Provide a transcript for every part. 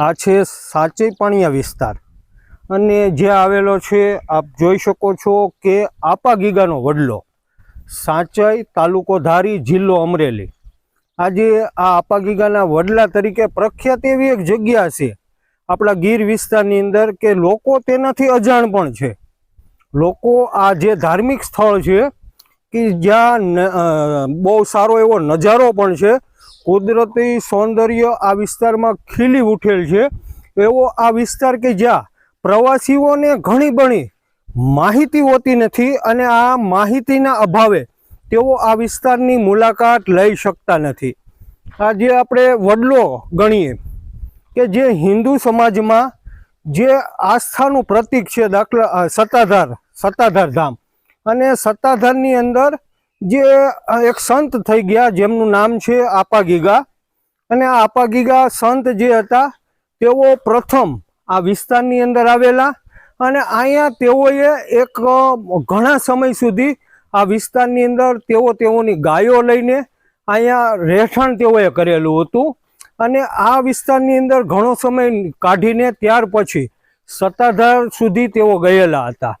આ છે સાચી વિસ્તાર. અને જે આવેલો છે, આપ જોઈ શકો છો કે આપા ગીગાનો વડલો, સાંચાઈ તાલુકો ધારી જિલ્લો અમરેલી. આજે આ આપા ગીગાના વડલા તરીકે પ્રખ્યાત એવી એક જગ્યા છે, આપણા ગીર વિસ્તારની અંદર કે લોકો તેનાથી અજાણ પણ છે. લોકો આ જે ધાર્મિક સ્થળ છે, કે જ્યાં બહુ સારો એવો નજારો પણ છે કુદરતી સૌંદર્ય આ વિસ્તારમાં ખીલી ઉઠેલ છે. એવો આ વિસ્તાર કે જ્યાં પ્રવાસીઓને ઘણી બણી માહિતી હોતી નથી અને આ માહિતીના અભાવે તેઓ આ વિસ્તારની મુલાકાત લઈ શકતા નથી. આ જે આપણે વડલો ગણીએ કે જે હિન્દુ સમાજમાં જે આસ્થાનું પ્રતીક છે દાખલા સત્તાધાર સત્તાધાર ધામ. અને સત્તાધારની અંદર જે એક સંત થઈ ગયા જેમનું નામ છે આપા ગીગા. અને આ આપા ગીગા સંત જે હતા, તેઓ પ્રથમ આ વિસ્તારની અંદર આવેલા. અને અહીંયા તેઓએ એક ઘણા સમય સુધી આ વિસ્તારની અંદર તેઓ તેઓની ગાયો લઈને અહીંયા રહેઠાણ તેઓએ કરેલું હતું. અને આ વિસ્તારની અંદર ઘણો સમય કાઢીને ત્યાર પછી સત્તાધાર સુધી તેઓ ગયેલા હતા.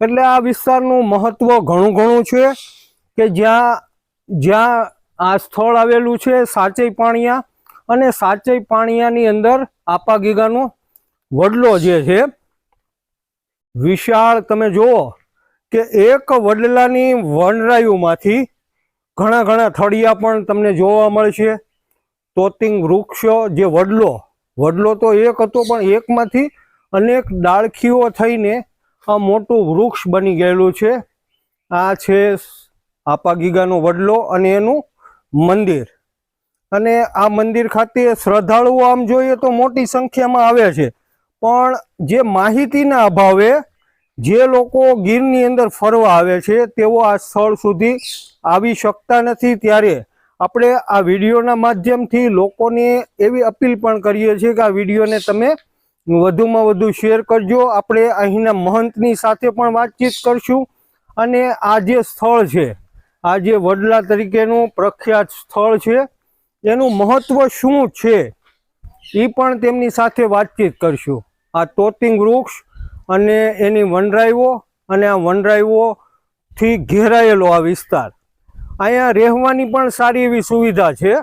એટલે આ વિસ્તારનું મહત્ત્વ ઘણું ઘણું છે. કે જ્યાં જ્યાં આ સ્થળ આવેલું છે સાચઈ પાણીયા અને સાચઈ પાણીયાની અંદર આપા ગીગાનો વડલો જે છે, વિશાળ તમે જુઓ કે એક વડલાની વનરાયુમાંથી ઘણા ઘણા થળિયા પણ તમને જોવા મળશે. તોતિંગ વૃક્ષો જે વડલો વડલો તો એક હતો પણ એકમાંથી અનેક ડાળખીઓ થઈને આ મોટું વૃક્ષ બની ગયેલું છે. આ છે આપા ગીગાનો વડલો અને એનું મંદિર. અને આ મંદિર ખાતે શ્રદ્ધાળુઓ આમ જોઈએ તો મોટી સંખ્યામાં આવે છે. પણ જે માહિતીના અભાવે જે લોકો ગીરની અંદર ફરવા આવે છે, તેઓ આ સ્થળ સુધી આવી શકતા નથી. ત્યારે આપણે આ વિડીયોના માધ્યમથી લોકોને એવી અપીલ પણ કરીએ છીએ કે આ વિડીયોને તમે વધુમાં વધુ શેર કરજો. આપણે અહીંના મહંતની સાથે પણ વાતચીત કરશું. અને આ જે સ્થળ છે આ જે વડલા તરીકેનું પ્રખ્યાત સ્થળ છે, એનું મહત્વ શું છે એ પણ તેમની સાથે વાતચીત કરશું. આ તોતિંગ વૃક્ષ અને એની વનરાઈઓ અને આ વનરાઈઓથી ઘેરાયેલો આ વિસ્તાર. અહીંયા રહેવાની પણ સારી એવી સુવિધા છે.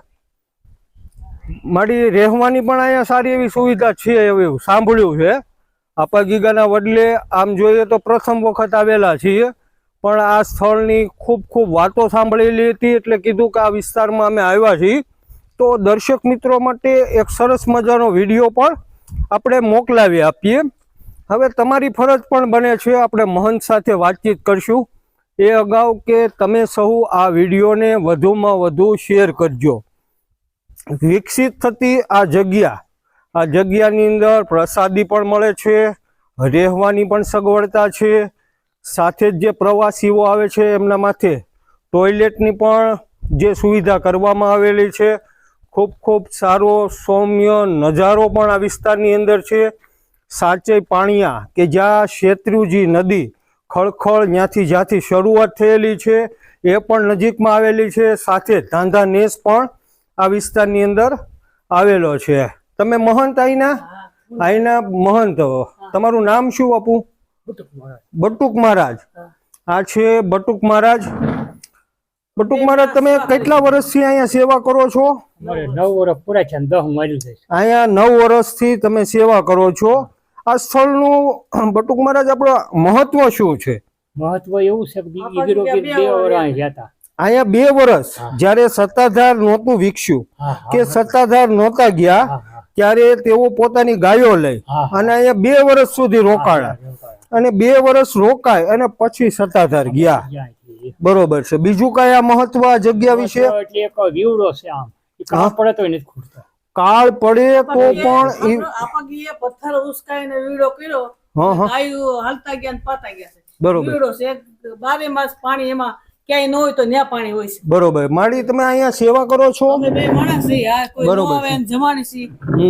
મારી રહેવાની પણ અહીંયા સારી એવી સુવિધા છે એવું સાંભળ્યું છે. આપા ગીગાના વડલે આમ જોઈએ તો પ્રથમ વખત આવેલા છીએ. પણ આ સ્થળની ખૂબ ખૂબ વાતો સાંભળેલી હતી એટલે કીધું કે આ વિસ્તારમાં અમે આવ્યા છીએ. તો દર્શક મિત્રો માટે એક સરસ મજાનો વીડિયો પણ આપણે મોકલાવી આપીએ. હવે તમારી ફરજ પણ બને છે આપણે મહંત સાથે વાતચીત કરશું. એ અગાઉ કે તમે સૌ આ વિડીયોને વધુમાં વધુ શેર કરજો. વિકસિત થતી આ જગ્યા, આ જગ્યાની અંદર પ્રસાદી પણ મળે છે, રહેવાની પણ સગવડતા છે સાથે જ જે પ્રવાસીઓ આવે છે એમના માથે ટોયલેટની પણ જે સુવિધા કરવામાં આવેલી છે ખૂબ ખૂબ સારો સૌમ્ય નજારો પણ આ વિસ્તારની અંદર છે. સાચે પાણીયા કે જ્યાં શેત્રુજી નદી ખળખળ ત્યાંથી જ્યાંથી શરૂઆત થયેલી છે એ પણ નજીકમાં આવેલી છે. સાથે ધાંધા નેસ પણ આ વિસ્તારની અંદર આવેલો છે. તમે મહંત અહીંના અહીંના મહંત. તમારું નામ શું બાપુ? બટુક મહારાજ. આ છે બટુક મહારાજ. બટુક મહારાજ તમે કેટલા વર્ષથી અહીંયા સેવા કરો છો? નવ વર્ષ પૂરા છે અહીંયા નવ વર્ષથી તમે સેવા કરો છો. આ સ્થળનું બટુક મહારાજ આપણો મહત્વ શું છે? મહત્વ એવું છે અહીંયા બે વર્ષ જ્યારે સત્તાધાર નહોતું વિકસ્યું. કે સત્તાધાર નહોતા ગયા. ત્યારે તેઓ પોતાની ગાયો લઈ. અને અહીંયા બે વર્ષ સુધી રોકાણા અને બે વર્ષ રોકાય અને પછી સત્તાધાર ગયા. બરોબર છે. બીજું કઈ આ મહત્વ આ જગ્યા વિશે? એટલે એક વીવડો છે આમ. એ પડે તો નથી ખૂટતો. કાળ પડે તો પણ આપગીએ પથ્થર ઉસકાઈને વીડો કર્યો. હા, હા. હાલતા ગયા ને પાતા ગયા છે. બરોબર. વીડો છે. એક બારે માસ પાણી એમાં ક્યાંય ન હોય તો ન્યા પાણી હોય છે. બરોબર. માડી તમે અહીંયા સેવા કરો છો? અમે બે માણસ હા કોઈ ન આવે જમાડી છીએ.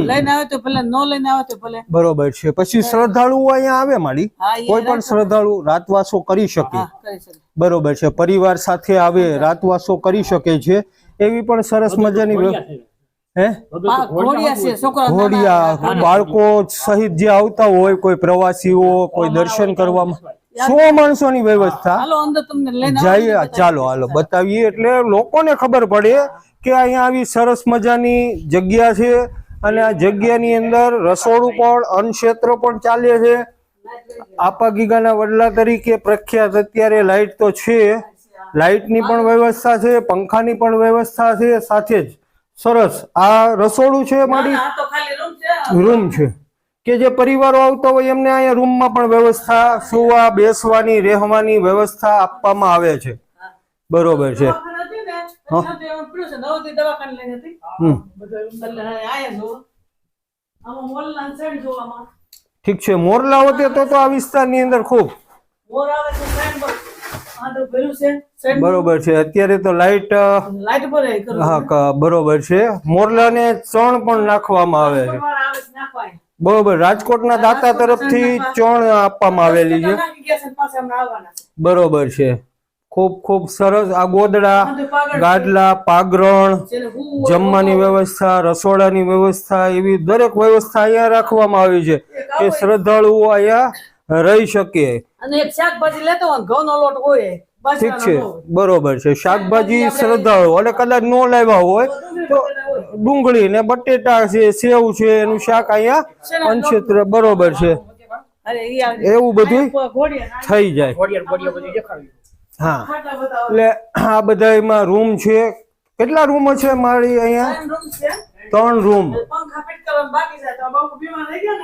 લઈને આવે તો ભલે ન લઈને આવે તો ભલે. બરોબર છે. પછી શ્રદ્ધાળુ અહીંયા આવે માડી કોઈ પણ શ્રદ્ધાળુ રાતવાસો કરી શકે. કરી શકે. બરોબર છે. પરિવાર સાથે આવે રાતવાસો કરી શકે છે. એવી પણ સરસ મજાની છે. ઘોડિયા બાળકો સહિત જે આવતા હોય કોઈ પ્રવાસીઓ કોઈ દર્શન કરવામાં સો માણસોની વ્યવસ્થા હાલો અંદર જઈએ ચાલો હાલો બતાવીએ. એટલે લોકોને ખબર પડે કે અહીંયા આવી સરસ મજાની જગ્યા છે અને આ જગ્યાની અંદર રસોડું પણ અન્નક્ષેત્ર પણ ચાલે છે. આપા ગીગાના વડલા તરીકે પ્રખ્યાત અત્યારે લાઇટ તો છે. લાઇટની પણ વ્યવસ્થા છે પંખાની પણ વ્યવસ્થા છે સાથે જ સરસ. આ રસોડું છે મારી? રૂમ છે. કે જે પરિવારો આવતા હોય એમને અહીંયા રૂમમાં પણ વ્યવસ્થા, સુવા, બેસવાની, રહેવાની વ્યવસ્થા આપવામાં આવે છે બરોબર છે. ઠીક છે મોરલા હોતે તો તો આ વિસ્તારની અંદર ખૂબ. બરોબર છે અત્યારે તો લાઇટ. હા બરોબર છે મોરલાને ચણ પણ નાખવામાં આવે છે બરોબર રાજકોટના દાતા તરફથી ચણ આપવામાં આવેલી છે. બરોબર છે. ખૂબ ખૂબ સરસ આ ગોદડા ગાડલા પાગરણ જમવાની વ્યવસ્થા રસોડાની વ્યવસ્થા એવી દરેક વ્યવસ્થા અહીંયા રાખવામાં આવી છે કે શ્રદ્ધાળુઓ અહીંયા રહી શકે. અને એક શાકભાજી લેતો હોય ઘઉંનો લોટ હોય ઠીક છે. બરોબર છે. શાકભાજી શ્રદ્ધાળુ અને કદાચ ન લાવ્યા હોય તો ડુંગળી ને બટેટા છે સેવ છે એનું શાક અહીંયા પંચેત્ર બરોબર છે. એવું બધું થઈ જાય. હા. એટલે આ બધા એમાં રૂમ છે. કેટલા રૂમ છે મારી અહીંયા? ત્રણ રૂમ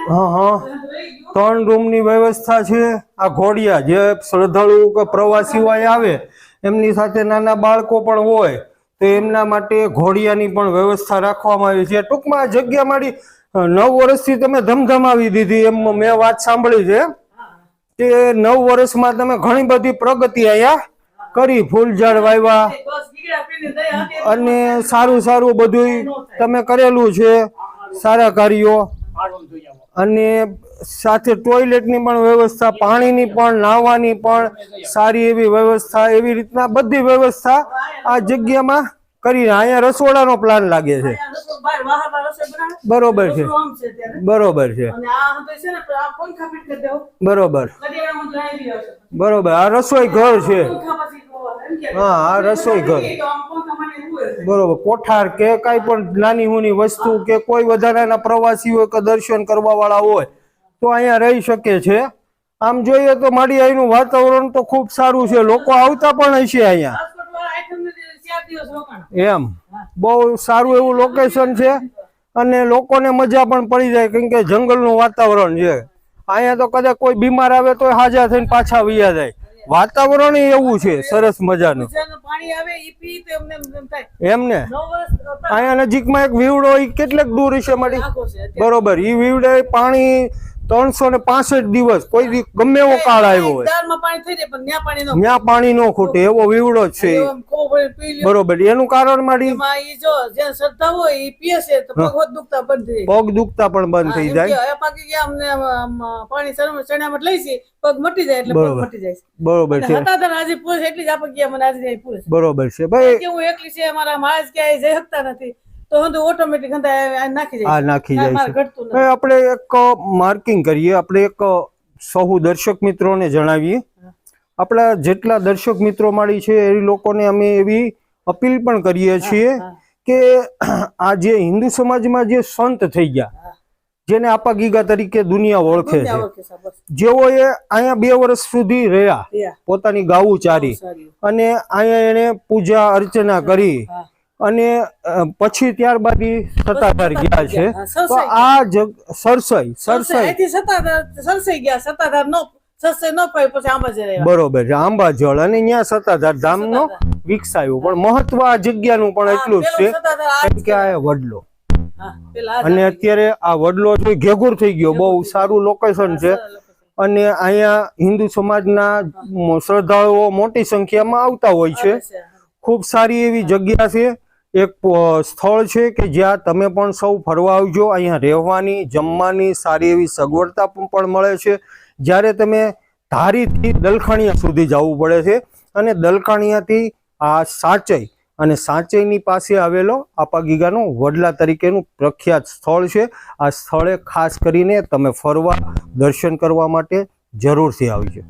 હા હા. ત્રણ રૂમની વ્યવસ્થા છે. આ ઘોડિયા જે શ્રદ્ધાળુ કે પ્રવાસીઓ આવે એમની સાથે નાના બાળકો પણ હોય તો એમના માટે ઘોડિયાની પણ વ્યવસ્થા રાખવામાં આવી છે ટૂંકમાં જગ્યા મારી નવ વર્ષથી તમે ધમધમાવી દીધી એમ મેં વાત સાંભળી છે કે નવ વર્ષમાં તમે ઘણી બધી પ્રગતિ અહીંયા કરી, ફૂલ ઝાડ વાવ્યા. અને સારું સારું બધું તમે કરેલું છે, સારા કાર્યો અને સાથે ટોયલેટની પણ વ્યવસ્થા પાણીની પણ નાહવાની પણ સારી એવી વ્યવસ્થા એવી રીતના બધી વ્યવસ્થા આ જગ્યામાં કરી અહીંયા રસોડાનો પ્લાન લાગે છે. બરોબર છે. બરોબર છે. બરોબર. બરોબર. આ રસોઈ ઘર છે. હા આ રસોઈ ઘર. બરોબર. કોઠાર કે કાંઈ પણ નાની હુની વસ્તુ કે કોઈ વધારાના પ્રવાસીઓ કે દર્શન કરવા વાળા હોય તો અહીંયા રહી શકે છે. આમ જોઈએ તો મારી અહીંનું વાતાવરણ તો ખૂબ સારું છે. લોકો આવતા પણ હશે અહીંયા. એમ. બહુ સારું એવું લોકેશન છે અને લોકોને મજા પણ પડી જાય કેમ કે જંગલનું વાતાવરણ છે. અહીંયા તો કદાચ કોઈ બીમાર આવે તો હાજા થઈને પાછા વૈયા જાય. વાતાવરણ એવું છે સરસ મજાનું. એમને અહીંયા નજીકમાં એક વીવડો કેટલેક દૂર છે મારી. બરોબર ઈ વીવડે પાણી ત્રણસો ને પાસઠ દિવસ કોઈ ગમે એવો કાળ આવ્યો હોય. ત્યાં પાણી નો ખૂટે. એવો વિવડો છે. બરોબર એનું કારણ મારી પગ દુખતા પણ બંધ થઈ જાય. હવે પાકી ગયા અમને આમ, આમ, પાણી ચણ- ચણામાં પગ મટી જાય એટલે બરોબર. મટી જાય છે. બરોબર છે. ભાઈ હું એકલી છે મારા મહારાજ ક્યાંય જઈ શકતા નથી. તો હું તો ઓટોમેટિક નાખી જાય આ નાખી જાય આપણે એક માર્કિંગ કરીએ. આપણે એક સહુ દર્શક મિત્રોને જણાવીએ. આપણા જેટલા દર્શક મિત્રો માળી છે એ લોકોને અમે એવી અપીલ પણ કરીએ છીએ કે આ જે હિન્દુ સમાજમાં જે સંત થઈ ગયા જેને આપા ગીગા તરીકે દુનિયા ઓળખે છે. જેઓએ અહીંયા બે વર્ષ સુધી રહ્યા પોતાની ગાવું ચારી. અને અહીંયા એને પૂજા અર્ચના કરી. હા. અને પછી ત્યારબાદ સત્તાધાર ગયા છે. તો આ જગ સરસાઈ સરસાઈ સરસાઈ. ગયા સત્તાધાર નો નો બરોબર છે આંબાજળ અને ત્યાં સત્તાધાર ધામનો વિકસાયું. પણ મહત્વ આ જગ્યાનું પણ એટલું જ છે કે આ વડલો. અને અત્યારે આ વડલો છે ઘેઘુર થઈ ગયો બહુ સારું લોકેશન છે. અને અહીંયા હિન્દુ સમાજના શ્રદ્ધાળુઓ મોટી સંખ્યામાં આવતા હોય છે. ખૂબ સારી એવી જગ્યા છે. એક સ્થળ છે કે જ્યાં તમે પણ સૌ ફરવા આવજો. અહીંયા રહેવાની, જમવાની સારી એવી સગવડતા પણ મળે છે. જ્યારે તમે ધારીથી દલખાણિયા સુધી જવું પડે છે અને દલખાણિયાથી આ સાચઈ અને સાંચઈની પાસે આવેલો આપા ગીગાનું વડલા તરીકેનું પ્રખ્યાત સ્થળ છે. આ સ્થળે ખાસ કરીને તમે ફરવા, દર્શન કરવા માટે જરૂરથી આવજો.